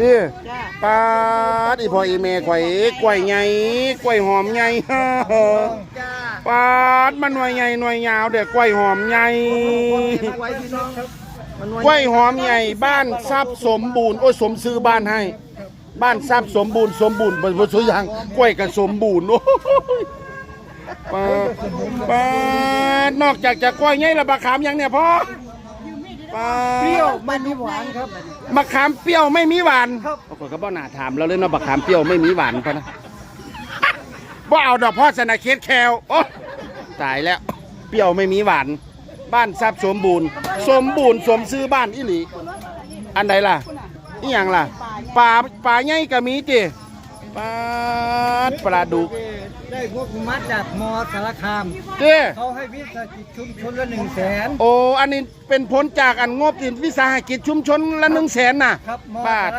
ดิจ้าปาดอีพ่ออีแม่ข่อยกล้วยใหญ่กล้วยหอมใหญ่จ้าปาดมันหน่วยใหญ่หน่วยยาวเด้อกล้วยหอมใหญ่ไว้พี่น้องครับมันกล้วยหอมใหญ่บ้านทรัพย์สมบูรณ์โอ้ยสมซื้อบ้านให้ บ้านทรัพย์สมบูรณ์สมบูรณ์บ่บ่ซื้ออย่างกล้วยก็สมบูรณ์โอ้ยปาดปาดนอกจากจะกล้วยใหญ่แล้วมะขามหยังเนี่ยพ่อปาด เปรี้ยวมันมีหวานครับ มะขามเปรี้ยวไม่มีหวานครับ ปรากฏก็บ่น่าถามเราเลยเนาะมะขามเปรี้ยวไม่มีหวานพะนะบ่เอาดอกพ่อสนาเคสแคลโอ้ตายแล้ว เปรี้ยวไม่มีหวาน บ้านทรัพย์สมบูรณ์ สมบูรณ์สมซื้อบ้านอีหลี อันใดล่ะอีหยังล่ะปลาปลาใหญ่ก็มีติปลาดปลาดุก ได้พวกมัดจากมอสารคาม เจ้เขาให้วิสาหกิจชุมชนละหนึ่งแสนโอ้อันนี้เป็นผลจากอันงบวิสาหกิจชุมชนละหนึ่งแสนน่ะ ครับมอบาท